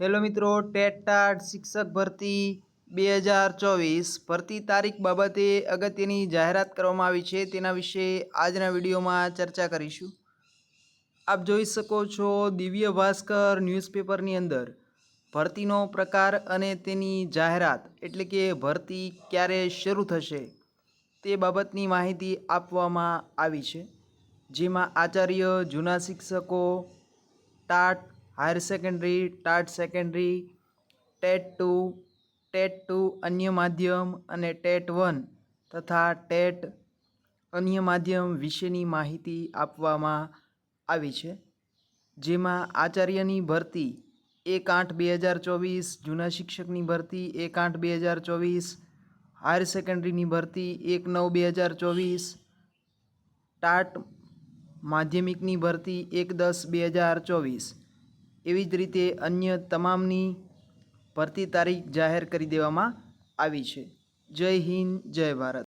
Hello મિત્રો TET TAT શિક્ષક ભરતી બે હજાર ચોવીસ ભરતી તારીખ બાબતે અગત્યની જાહેરાત કરવામાં આવી છે. તેના વિશે આજના વિડીયોમાં ચર્ચા કરીશું. આપ જોઈ શકો છો દિવ્ય ભાસ્કર ન્યૂઝપેપરની અંદર ભરતીનો પ્રકાર અને તેની જાહેરાત, એટલે કે ભરતી ક્યારે શરૂ થશે તે બાબતની માહિતી આપવામાં આવી છે. જેમાં આચાર્ય જૂના શિક્ષકો, TAT higher secondary TAT secondary, TET two TET two અન્ય માધ્યમ અને ટેટ વન તથા ટેટ અન્ય માધ્યમ વિશેની માહિતી આપવામાં આવી છે. જેમાં આચાર્યની ભરતી એક આઠ બે હજાર ચોવીસ, જૂના શિક્ષકની ભરતી એક આઠ બે હજાર ચોવીસ, હાયર સેકન્ડરીની ભરતી એક નવ બે હજાર ચોવીસ, ટાટ માધ્યમિકની ભરતી એક દસ બે હજાર ચોવીસ. એવી જ રીતે અન્ય તમામની ભરતી તારીખ જાહેર કરી દેવામાં આવી છે. જય હિન્દ, જય ભારત.